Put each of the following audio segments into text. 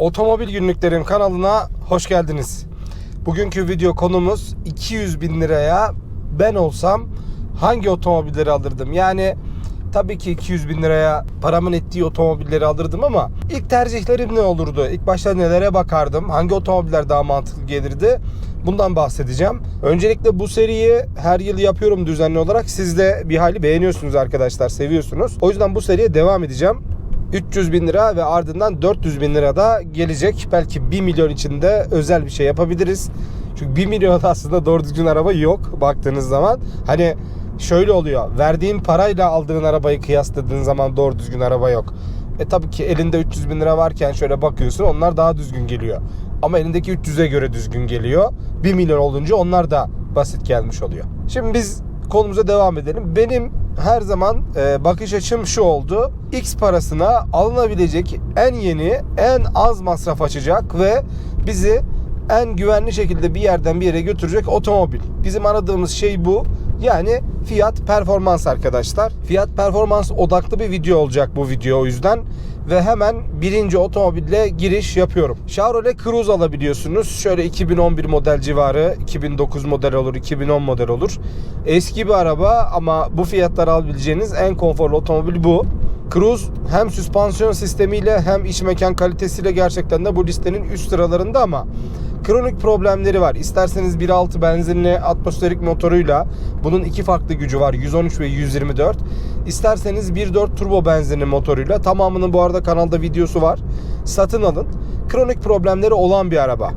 Otomobil Günlüklerim kanalına hoş geldiniz. Bugünkü video konumuz 200 bin liraya ben olsam hangi otomobilleri alırdım? Yani tabii ki 200 bin liraya paramın ettiği otomobilleri alırdım ama ilk tercihlerim ne olurdu? İlk başta nelere bakardım? Hangi otomobiller daha mantıklı gelirdi? Bundan bahsedeceğim. Öncelikle bu seriyi her yıl yapıyorum düzenli olarak. Siz de bir hali beğeniyorsunuz arkadaşlar, seviyorsunuz. O yüzden bu seriye devam edeceğim. 300 bin lira ve ardından 400 bin lira da gelecek. Belki 1 milyon içinde özel bir şey yapabiliriz. Çünkü 1 milyon aslında doğru düzgün araba yok baktığınız zaman. Hani şöyle oluyor. Verdiğin parayla aldığın arabayı kıyasladığın zaman doğru düzgün araba yok. E tabii ki elinde 300 bin lira varken şöyle bakıyorsun onlar daha düzgün geliyor. Ama elindeki 300'e göre düzgün geliyor. 1 milyon olunca onlar da basit gelmiş oluyor. Şimdi biz konumuza devam edelim. Benim her zaman e, bakış açım şu oldu. X parasına alınabilecek en yeni, en az masraf açacak ve bizi en güvenli şekilde bir yerden bir yere götürecek otomobil. Bizim aradığımız şey bu. Yani fiyat performans arkadaşlar. Fiyat performans odaklı bir video olacak bu video o yüzden. Ve hemen birinci otomobille giriş yapıyorum. Chevrolet Cruze alabiliyorsunuz. Şöyle 2011 model civarı, 2009 model olur, 2010 model olur. Eski bir araba ama bu fiyatlara alabileceğiniz en konforlu otomobil bu. Cruze hem süspansiyon sistemiyle hem iç mekan kalitesiyle gerçekten de bu listenin üst sıralarında ama kronik problemleri var. İsterseniz 1.6 benzinli atmosferik motoruyla bunun iki farklı gücü var 113 ve 124. İsterseniz 1.4 turbo benzinli motoruyla tamamının bu arada kanalda videosu var. Satın alın. Kronik problemleri olan bir araba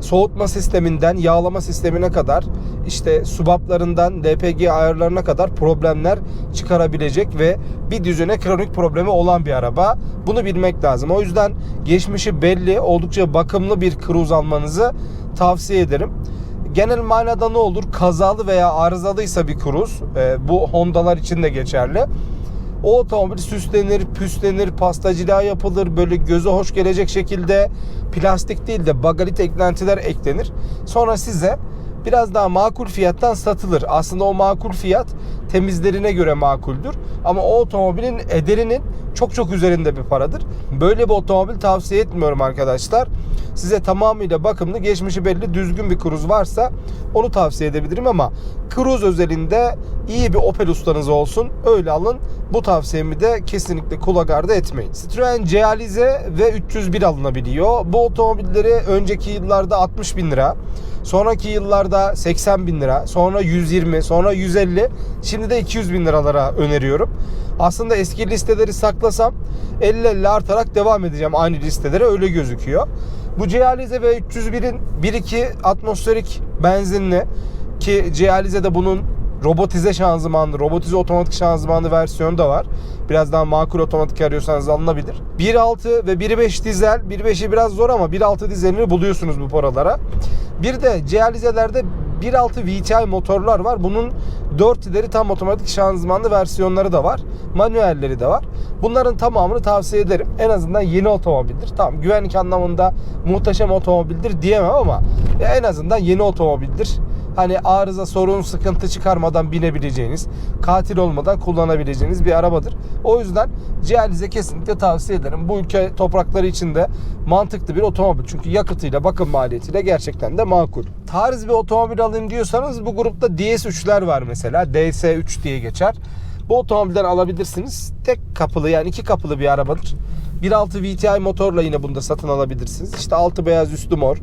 soğutma sisteminden yağlama sistemine kadar işte subaplarından LPG ayarlarına kadar problemler çıkarabilecek ve bir düzene kronik problemi olan bir araba. Bunu bilmek lazım. O yüzden geçmişi belli, oldukça bakımlı bir Cruze almanızı tavsiye ederim. Genel manada ne olur? Kazalı veya arızalıysa bir Cruze, e, bu Honda'lar için de geçerli. O otomobil süslenir, püslenir, pastacılığa yapılır. Böyle göze hoş gelecek şekilde plastik değil de bagalit eklentiler eklenir. Sonra size biraz daha makul fiyattan satılır. Aslında o makul fiyat temizlerine göre makuldür. Ama o otomobilin ederinin çok çok üzerinde bir paradır. Böyle bir otomobil tavsiye etmiyorum arkadaşlar. Size tamamıyla bakımlı, geçmişi belli, düzgün bir Cruze varsa onu tavsiye edebilirim ama Cruze özelinde iyi bir Opel ustanız olsun. Öyle alın. Bu tavsiyemi de kesinlikle kulak ardı etmeyin. Citroen Cealize ve 301 alınabiliyor. Bu otomobilleri önceki yıllarda 60 bin lira, sonraki yıllarda 80 bin lira, sonra 120, sonra 150, şimdi de 200 bin liralara öneriyorum. Aslında eski listeleri saklasam 50-50 artarak devam edeceğim aynı listelere öyle gözüküyor. Bu Cealize ve 301'in 1.2 atmosferik benzinli ki Cealize'de bunun robotize şanzımanlı, robotize otomatik şanzımanlı versiyonu da var. Biraz daha makul otomatik arıyorsanız alınabilir. 1.6 ve 1.5 dizel. 1.5'i biraz zor ama 1.6 dizelini buluyorsunuz bu paralara. Bir de Cealize'lerde 1.6 VTI motorlar var. Bunun 4 ileri tam otomatik şanzımanlı versiyonları da var. Manuelleri de var. Bunların tamamını tavsiye ederim. En azından yeni otomobildir. Tamam güvenlik anlamında muhteşem otomobildir diyemem ama en azından yeni otomobildir. Hani arıza, sorun, sıkıntı çıkarmadan binebileceğiniz, katil olmadan kullanabileceğiniz bir arabadır. O yüzden Cializ'e kesinlikle tavsiye ederim. Bu ülke toprakları için de mantıklı bir otomobil. Çünkü yakıtıyla, bakım maliyetiyle gerçekten de makul. Tarz bir otomobil alayım diyorsanız bu grupta DS3'ler var mesela. DS3 diye geçer. Bu otomobilden alabilirsiniz. Tek kapılı yani iki kapılı bir arabadır. 1.6 VTI motorla yine bunda satın alabilirsiniz. İşte altı beyaz üstü mor.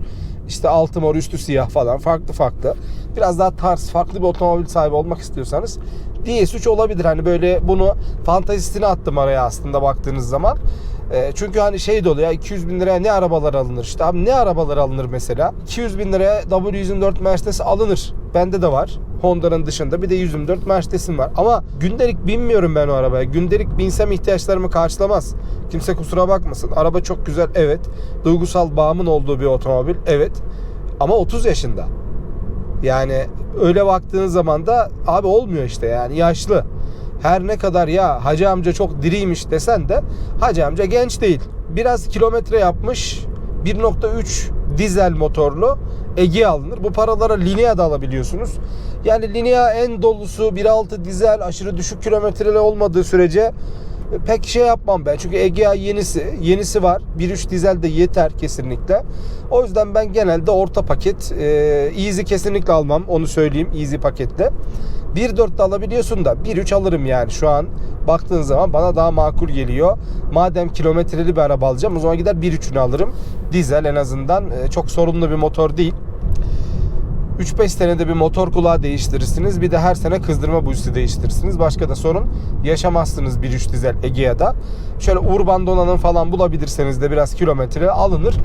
işte altı mor üstü siyah falan farklı farklı. Biraz daha tarz farklı bir otomobil sahibi olmak istiyorsanız DS3 olabilir. Hani böyle bunu fantazisine attım araya aslında baktığınız zaman. E, çünkü hani şey de oluyor 200 bin liraya ne arabalar alınır işte? Abi ne arabalar alınır mesela? 200 bin liraya W124 Mercedes alınır. Bende de var Honda'nın dışında. Bir de 124 Mercedes'im var. Ama gündelik binmiyorum ben o arabaya. Gündelik binsem ihtiyaçlarımı karşılamaz. Kimse kusura bakmasın. Araba çok güzel evet. Duygusal bağımın olduğu bir otomobil evet. Ama 30 yaşında yani öyle baktığınız zaman da abi olmuyor işte yani yaşlı her ne kadar ya hacı amca çok diriymiş desen de hacı amca genç değil. Biraz kilometre yapmış 1.3 dizel motorlu Ege alınır. Bu paralara Linea da alabiliyorsunuz. Yani Linea en dolusu 1.6 dizel aşırı düşük kilometreli olmadığı sürece pek şey yapmam ben. Çünkü Egea yenisi, yenisi var. 1.3 dizel de yeter kesinlikle. O yüzden ben genelde orta paket e, Easy kesinlikle almam. Onu söyleyeyim Easy pakette. 1.4 de alabiliyorsun da 1.3 alırım yani şu an baktığın zaman bana daha makul geliyor. Madem kilometreli bir araba alacağım o zaman gider 1.3'ünü alırım. Dizel en azından e, çok sorunlu bir motor değil. 3-5 senede bir motor kulağı değiştirirsiniz. Bir de her sene kızdırma bujisi değiştirirsiniz. Başka da sorun yaşamazsınız 1.3 dizel Egea'da. Şöyle urban donanım falan bulabilirseniz de biraz kilometre alınır.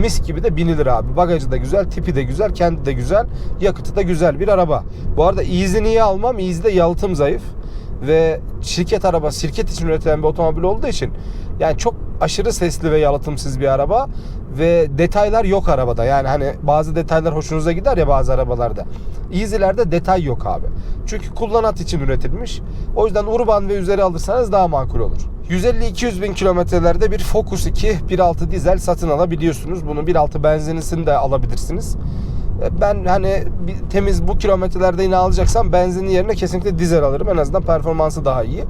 Mis gibi de binilir abi. Bagajı da güzel, tipi de güzel, kendi de güzel, yakıtı da güzel bir araba. Bu arada Easy niye almam? Easy'de yalıtım zayıf ve şirket araba, şirket için üretilen bir otomobil olduğu için yani çok aşırı sesli ve yalıtımsız bir araba ve detaylar yok arabada. Yani hani bazı detaylar hoşunuza gider ya bazı arabalarda. Easy'lerde detay yok abi. Çünkü kullanat için üretilmiş. O yüzden urban ve üzeri alırsanız daha makul olur. 150-200 bin kilometrelerde bir Focus 2 1.6 dizel satın alabiliyorsunuz. Bunu 1.6 benzinisini de alabilirsiniz. Ben hani temiz bu kilometrelerde yine alacaksam benzinin yerine kesinlikle dizel alırım. En azından performansı daha iyi.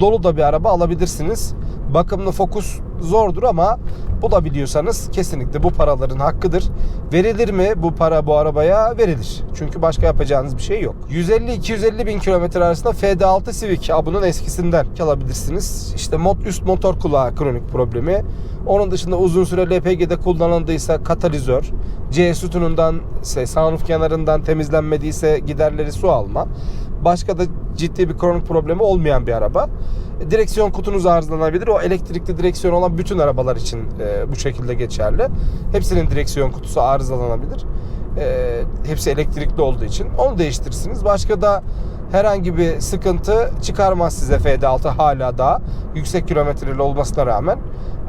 Dolu da bir araba alabilirsiniz. Bakımlı Focus zordur ama bulabiliyorsanız kesinlikle bu paraların hakkıdır. Verilir mi bu para bu arabaya? Verilir. Çünkü başka yapacağınız bir şey yok. 150-250 bin kilometre arasında FD6 Civic ha, bunun eskisinden alabilirsiniz. İşte mod, üst motor kulağı kronik problemi. Onun dışında uzun süre LPG'de kullanıldıysa katalizör, C sütunundan, sunroof kenarından temizlenmediyse giderleri su alma. Başka da ciddi bir kronik problemi olmayan bir araba. Direksiyon kutunuz arızalanabilir. O elektrikli direksiyon olan bütün arabalar için e, bu şekilde geçerli. Hepsinin direksiyon kutusu arızalanabilir. E, hepsi elektrikli olduğu için. Onu değiştirirsiniz. Başka da herhangi bir sıkıntı çıkarmaz size FD6 hala daha yüksek kilometreli olmasına rağmen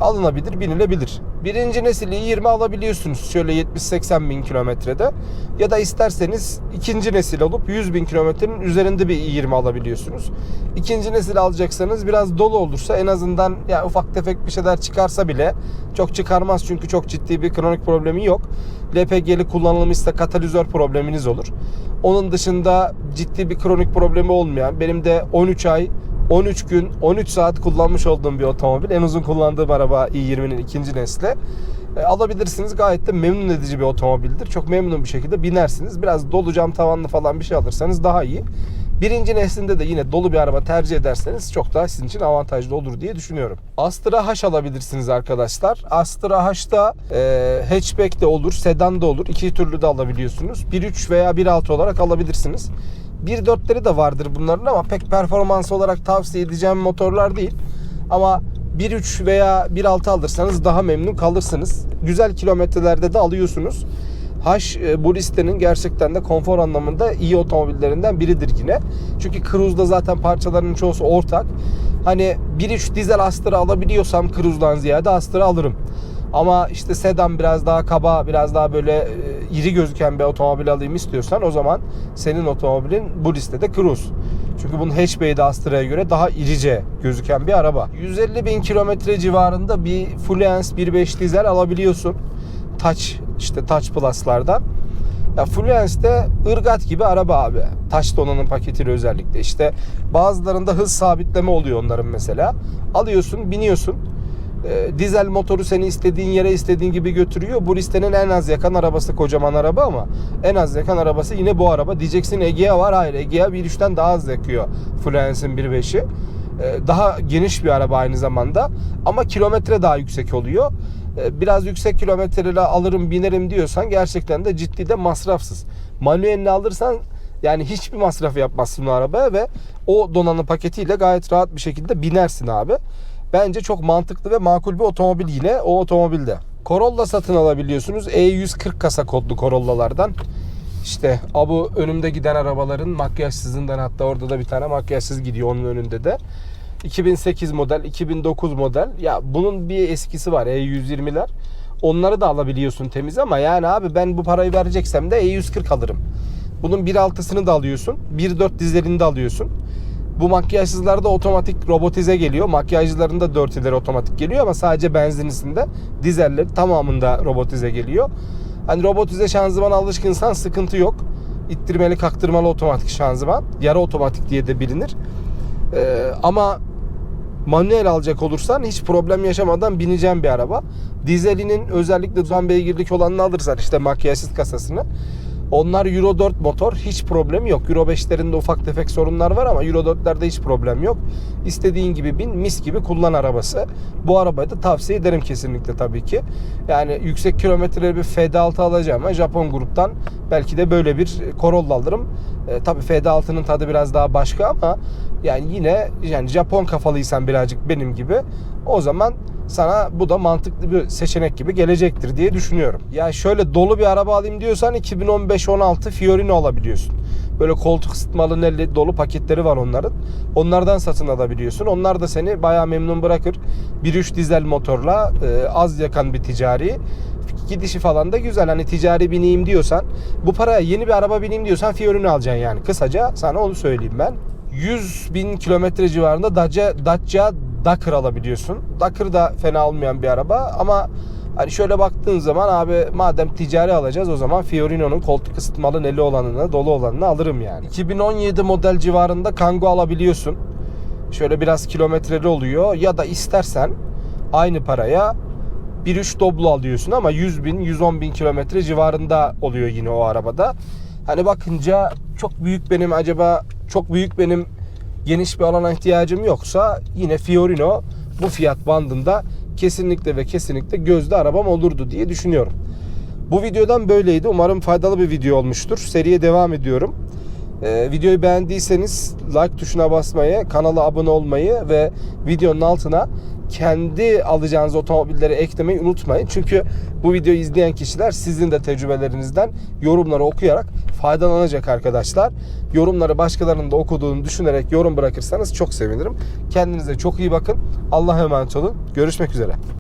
alınabilir, binilebilir. Birinci nesil i20 alabiliyorsunuz şöyle 70-80 bin kilometrede ya da isterseniz ikinci nesil olup 100 bin kilometrenin üzerinde bir i20 alabiliyorsunuz. İkinci nesil alacaksanız biraz dolu olursa en azından ya ufak tefek bir şeyler çıkarsa bile çok çıkarmaz çünkü çok ciddi bir kronik problemi yok. LPG'li kullanılmışsa katalizör probleminiz olur. Onun dışında ciddi bir kronik problemi olmayan benim de 13 ay 13 gün 13 saat kullanmış olduğum bir otomobil. En uzun kullandığım araba i20'nin ikinci nesli. E, alabilirsiniz. Gayet de memnun edici bir otomobildir. Çok memnun bir şekilde binersiniz. Biraz dolu cam tavanlı falan bir şey alırsanız daha iyi. Birinci neslinde de yine dolu bir araba tercih ederseniz çok daha sizin için avantajlı olur diye düşünüyorum. Astra H alabilirsiniz arkadaşlar. Astra H'da e, hatchback de olur, sedan da olur. İki türlü de alabiliyorsunuz. 1.3 veya 1.6 olarak alabilirsiniz. 1.4'leri de vardır bunların ama pek performans olarak tavsiye edeceğim motorlar değil. Ama 1.3 veya 1.6 alırsanız daha memnun kalırsınız. Güzel kilometrelerde de alıyorsunuz. H e, bu listenin gerçekten de konfor anlamında iyi otomobillerinden biridir yine. Çünkü Cruise'da zaten parçalarının çoğusu ortak. Hani 1.3 dizel Astra alabiliyorsam Cruise'dan ziyade Astra alırım. Ama işte sedan biraz daha kaba, biraz daha böyle e, iri gözüken bir otomobil alayım istiyorsan o zaman senin otomobilin bu listede Cruise. Çünkü bunun hatchback'i Astra'ya göre daha irice gözüken bir araba. 150 bin kilometre civarında bir Fluence 1.5 dizel alabiliyorsun. Touch işte Touch Plus'lardan. Ya Fluence'de ırgat gibi araba abi. Taş donanım paketiyle özellikle. İşte bazılarında hız sabitleme oluyor onların mesela. Alıyorsun, biniyorsun. E, dizel motoru seni istediğin yere istediğin gibi götürüyor. Bu listenin en az yakan arabası kocaman araba ama en az yakan arabası yine bu araba. Diyeceksin Egea var. Hayır Egea 1.3'ten daha az yakıyor Fluence'in 1.5'i. E, daha geniş bir araba aynı zamanda. Ama kilometre daha yüksek oluyor. E, biraz yüksek kilometreyle alırım binerim diyorsan gerçekten de ciddi de masrafsız. Manuelini alırsan yani hiçbir masraf yapmazsın o arabaya ve o donanım paketiyle gayet rahat bir şekilde binersin abi. Bence çok mantıklı ve makul bir otomobil yine o otomobilde. Corolla satın alabiliyorsunuz. E140 kasa kodlu Corolla'lardan. İşte bu önümde giden arabaların makyajsızından hatta orada da bir tane makyajsız gidiyor onun önünde de. 2008 model, 2009 model. Ya bunun bir eskisi var E120'ler. Onları da alabiliyorsun temiz ama yani abi ben bu parayı vereceksem de E140 alırım. Bunun 1.6'sını da alıyorsun. 1.4 dizelini de alıyorsun. Bu makyajsızlarda otomatik robotize geliyor. Makyajcılarında 4 ileri otomatik geliyor ama sadece benzinisinde dizelleri tamamında robotize geliyor. Hani robotize şanzıman alışkınsan sıkıntı yok. İttirmeli kaktırmalı otomatik şanzıman. Yarı otomatik diye de bilinir. Ee, ama Manuel alacak olursan hiç problem yaşamadan bineceğin bir araba. Dizelinin özellikle 90 beygirlik olanını alırsan işte makyajsız kasasını. Onlar Euro 4 motor hiç problem yok. Euro 5'lerinde ufak tefek sorunlar var ama Euro 4'lerde hiç problem yok. İstediğin gibi bin mis gibi kullan arabası. Bu arabayı da tavsiye ederim kesinlikle tabii ki. Yani yüksek kilometreli bir FD6 alacağım ama Japon gruptan belki de böyle bir Corolla alırım. E, tabii FD6'nın tadı biraz daha başka ama yani yine yani Japon kafalıysan birazcık benim gibi o zaman sana bu da mantıklı bir seçenek gibi gelecektir diye düşünüyorum. Ya şöyle dolu bir araba alayım diyorsan 2015-16 Fiorino alabiliyorsun. Böyle koltuk ısıtmalı nelli dolu paketleri var onların. Onlardan satın alabiliyorsun. Onlar da seni bayağı memnun bırakır. 1.3 dizel motorla e, az yakan bir ticari gidişi falan da güzel. Hani ticari bineyim diyorsan bu paraya yeni bir araba bineyim diyorsan Fiorino alacaksın yani. Kısaca sana onu söyleyeyim ben. 100 bin kilometre civarında Dacia, Dacia Dakar alabiliyorsun. Dakar da fena olmayan bir araba ama hani şöyle baktığın zaman abi madem ticari alacağız o zaman Fiorino'nun koltuk ısıtmalı neli olanını, dolu olanını alırım yani. 2017 model civarında Kangoo alabiliyorsun. Şöyle biraz kilometreli oluyor ya da istersen aynı paraya 1.3 Doblo alıyorsun ama 100 bin 110 bin kilometre civarında oluyor yine o arabada. Hani bakınca çok büyük benim acaba çok büyük benim geniş bir alana ihtiyacım yoksa yine Fiorino bu fiyat bandında kesinlikle ve kesinlikle gözde arabam olurdu diye düşünüyorum. Bu videodan böyleydi. Umarım faydalı bir video olmuştur. Seriye devam ediyorum. Ee, videoyu beğendiyseniz like tuşuna basmayı, kanala abone olmayı ve videonun altına kendi alacağınız otomobilleri eklemeyi unutmayın. Çünkü bu videoyu izleyen kişiler sizin de tecrübelerinizden yorumları okuyarak faydalanacak arkadaşlar. Yorumları başkalarının da okuduğunu düşünerek yorum bırakırsanız çok sevinirim. Kendinize çok iyi bakın. Allah'a emanet olun. Görüşmek üzere.